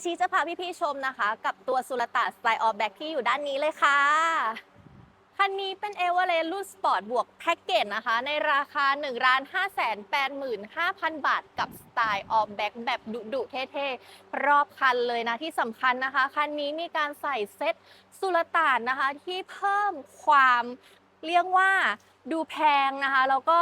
อาชีจะพาพี่ๆชมนะคะ กับตัวสุลต่านสไตล์ออฟแบ็กที่อยู่ด้านนี้เลยค่ะ คันนี้เป็นเอเวอเรสต์รุ่นสปอร์ตบวกแพ็กเกจนะคะ ในราคา 1 5 8 5 0 0 0 บาท กับสไตล์ออฟแบ็กแบบดุๆเท่ๆ รอบคันเลยนะที่สำคัญนะคะ คันนี้มีการใส่เซ็ตสุลต่านนะคะที่เพิ่มความเรียกว่า ดูแพงนะคะแล้วก็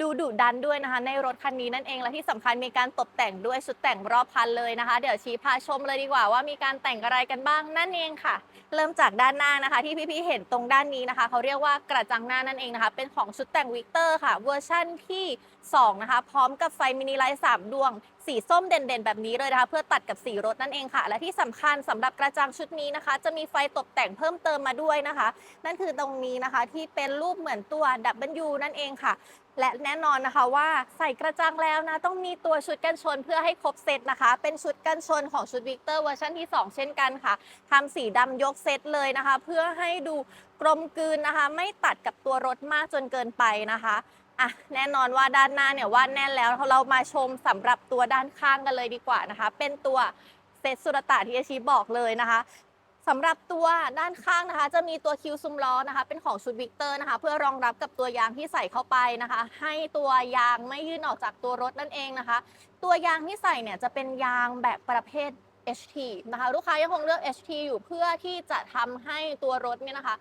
ดูดุดันด้วยนะคะ ในรถคันนี้นั่นเองและที่สำคัญมีการตกแต่งด้วยชุดแต่งรอบคันเลยนะคะ เดี๋ยวชี้พาชมเลยดีกว่าว่ามีการแต่งอะไรกันบ้างนั่นเองค่ะ เริ่มจากด้านหน้านะคะ ที่พี่ๆเห็นตรงด้านนี้นะคะ เขาเรียกว่ากระจังหน้านั่นเองนะคะ เป็นของชุดแต่งวิกเตอร์ค่ะเวอร์ชั่นที่ 2 นะคะ พร้อมกับไฟมินิไลท์3ดวง สีส้มเด่นๆ แบบนี้เลยนะคะ เพื่อตัดกับสีรถนั่นเองค่ะ และที่สำคัญสำหรับกระจังชุดนี้นะคะ จะมีไฟตกแต่งเพิ่มเติมมาด้วยนะคะ นั่นคือตรงนี้นะคะที่เป็นรูปเหมือนตัว W นั่นเองค่ะ และแน่นอนนะคะว่าใส่กระจังแล้วนะ ต้องมีตัวชุดกันชนเพื่อให้ครบเซตนะคะ เป็นชุดกันชนของชุดวิกเตอร์เวอร์ชันที่ 2 เช่นกันค่ะทำสีดำยกเซตเลยนะคะ เพื่อให้ดูกลมกลืนนะคะ ไม่ตัดกับตัวรถมากจนเกินไปนะคะอะแน่นอนว่าด้านหน้าเนี่ยว่าแน่นแล้วเรามาชมสำหรับตัวด้านข้างกันเลยดีกว่านะคะ เป็นตัวเซตสุรตะที่อาชีบอกเลยนะคะ สำหรับตัวด้านข้างนะคะ จะมีตัวคิวซุมล้อนะคะ เป็นของชุดวิกเตอร์นะคะ เพื่อรองรับกับตัวยางที่ใส่เข้าไปนะคะ ให้ตัวยางไม่ยื่นออกจากตัวรถนั่นเองนะคะ ตัวยางที่ใส่เนี่ยจะเป็นยางแบบประเภท HT นะคะลูกค้ายังคงเลือก HT อยู่เพื่อที่จะทำให้ตัวรถเนี่ยนะคะ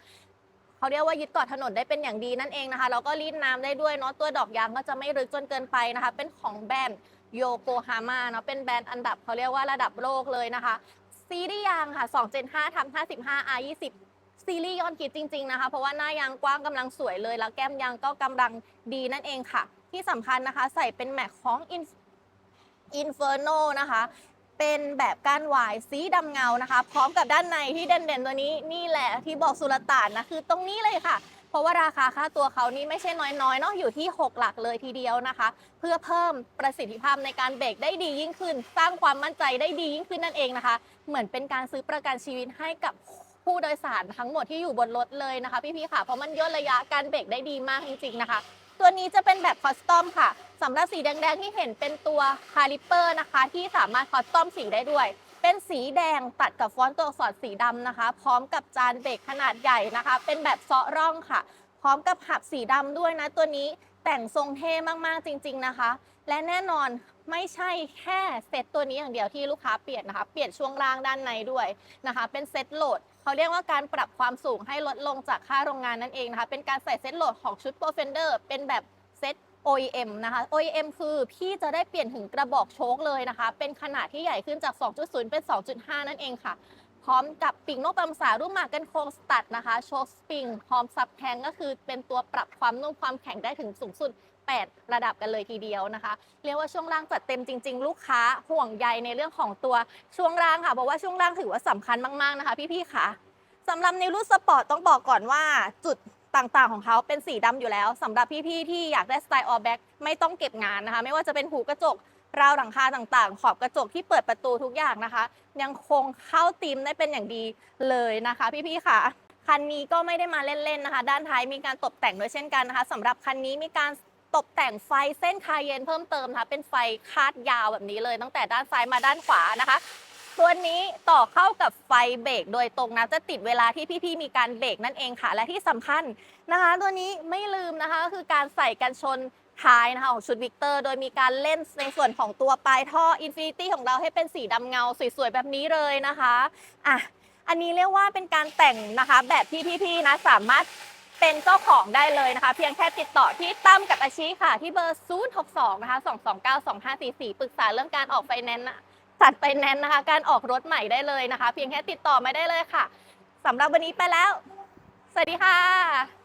เขาเรียกว่ายึดเกาะถนนได้เป็นอย่างดีนั่นเองนะคะแล้วก็รีดน้ำได้ด้วยเนาะตัวดอกยางก็จะไม่รึกจนเกินไปนะคะ เป็นของแบรนด์โยโกฮาม่าเนาะเป็นแบรนด์อันดับเขาเรียกว่าระดับโลกเลยนะคะ ซีรีส์ยางค่ะ2 Gen 5ทำ55 R 20ซีรีส์ยอดคิดจริง ๆ นะคะ เพราะว่าหน้ายางกว้างกำลังสวยเลย แล้วแก้มยางก็กำลังดีนั่นเองค่ะ ที่สำคัญนะคะ ใส่เป็นแม็กของ Inferno นะคะ เป็นแบบก้านวายสีดำเงานะคะ พร้อมกับด้านในที่เด่นๆตัวนี้นี่แหละที่บอกสุลต่านนะคือตรงนี้เลยค่ะ ราะว่าราคาค่าตัวเขานี่ไม่ใช่น้อยๆเนาะอยู่ที่ 6 หลักเลยทีเดียวนะคะ เพื่อเพิ่มประสิทธิภาพในการเบรกได้ดียิ่งขึ้น สร้างความมั่นใจได้ดียิ่งขึ้นนั่นเองนะคะ เหมือนเป็นการซื้อประกันชีวิตให้กับผู้โดยสารทั้งหมดที่อยู่บนรถเลยนะคะ พี่ๆค่ะเพราะมันย่นระยะการเบรกได้ดีมากจริงๆนะคะตัวนี้จะเป็นแบบคอสตอมค่ะสำหรับสีแดงๆที่เห็นเป็นตัวคาลิเปอร์นะคะ ที่สามารถคอสตอมสีได้ด้วย เป็นสีแดงตัดกับฟอนต์ตัวอักษรสีดำนะคะ พร้อมกับจานเบรกขนาดใหญ่นะคะ เป็นแบบเซาะร่องค่ะ พร้อมกับหับสีดำด้วยนะตัวนี้แต่งทรงเท่มากๆจริง ๆนะคะ และแน่นอนไม่ใช่แค่เซตตัวนี้อย่างเดียวที่ลูกค้าเปลี่ยนนะคะ เปลี่ยนช่วงล่างด้านในด้วยนะคะ เป็นเซตโหลดเขาเรียกว่าการปรับความสูงให้ลดลงจากค่าโรงงานนั่นเองนะคะ เป็นการใส่เซตโหลดของชุด Pro Fender เป็นแบบเซต OEM นะคะ OEM คือพี่จะได้เปลี่ยนถึงกระบอกโชคเลยนะคะ เป็นขนาดที่ใหญ่ขึ้นจาก 2.0 เป็น 2.5 นั่นเองค่ะ พร้อมกับปิ่งนกปำสารูปหมากกันโครงสตัดนะคะโชคสปริงพร้อมซับแทงก็คือเป็นตัวปรับความนุ่มความแข็งได้ถึงสูงสุด 8 ระดับกันเลยทีเดียวนะคะ เรียกว่าช่วงล่างจัดเต็มจริง ๆ ลูกค้าห่วงใยในเรื่องของตัวช่วงล่างค่ะเพราะว่าช่วงล่างถือว่าสำคัญมากๆนะคะ พี่ๆค่ะสำหรับในรุ่นสปอร์ตต้องบอกก่อนว่าจุด ต่างๆของเขาเป็นสีดำอยู่แล้วสำหรับพี่ๆที่อยากได้สไตล์ออแบ็กไม่ต้องเก็บงานนะคะ ไม่ว่าจะเป็นหูกระจกราวหลังคาต่างๆ ขอบกระจกที่เปิดประตูทุกอย่างนะคะ ยังคงเข้าธีมได้เป็นอย่างดีเลยนะคะ พี่ๆค่ะคันนี้ก็ไม่ได้มาเล่นๆนะคะ ด้านท้ายมีการตกแต่งด้วยเช่นกันนะคะสำหรับคันนี้มีการตกแต่งไฟเส้นคายเยนเพิ่มเติมนะคะเป็นไฟคาดยาวแบบนี้เลย ตั้งแต่ด้านซ้ายมาด้านขวานะคะ ตัวนี้ต่อเข้ากับไฟเบรกโดยตรงนะจะติดเวลาที่พี่ๆมีการเบรกนั่นเองค่ะ และที่สำคัญนะคะ ตัวนี้ไม่ลืมนะคะก็คือการใส่กันชนท้ายนะคะของชุดวิกเตอร์ โดยมีการเล่นในส่วนของตัวปลายท่ออินฟินิตี้ของเราให้เป็นสีดำเงาสวยๆ แบบนี้เลยนะคะอะอันนี้เรียกว่าเป็นการแต่งนะคะแบบที่พี่ๆนะสามารถเป็นเจ้าของได้เลยนะคะ เพียงแค่ติดต่อที่ตั้มกับอาชีค่ะ ที่เบอร์ 062 นะคะ 229 2544 ปรึกษาเรื่องการออกไฟแนนซ์ จัดไปแนนนะคะ การออกรถใหม่ได้เลยนะคะ เพียงแค่ติดต่อมาได้เลยค่ะสำหรับวันนี้ไปแล้ว สวัสดีค่ะ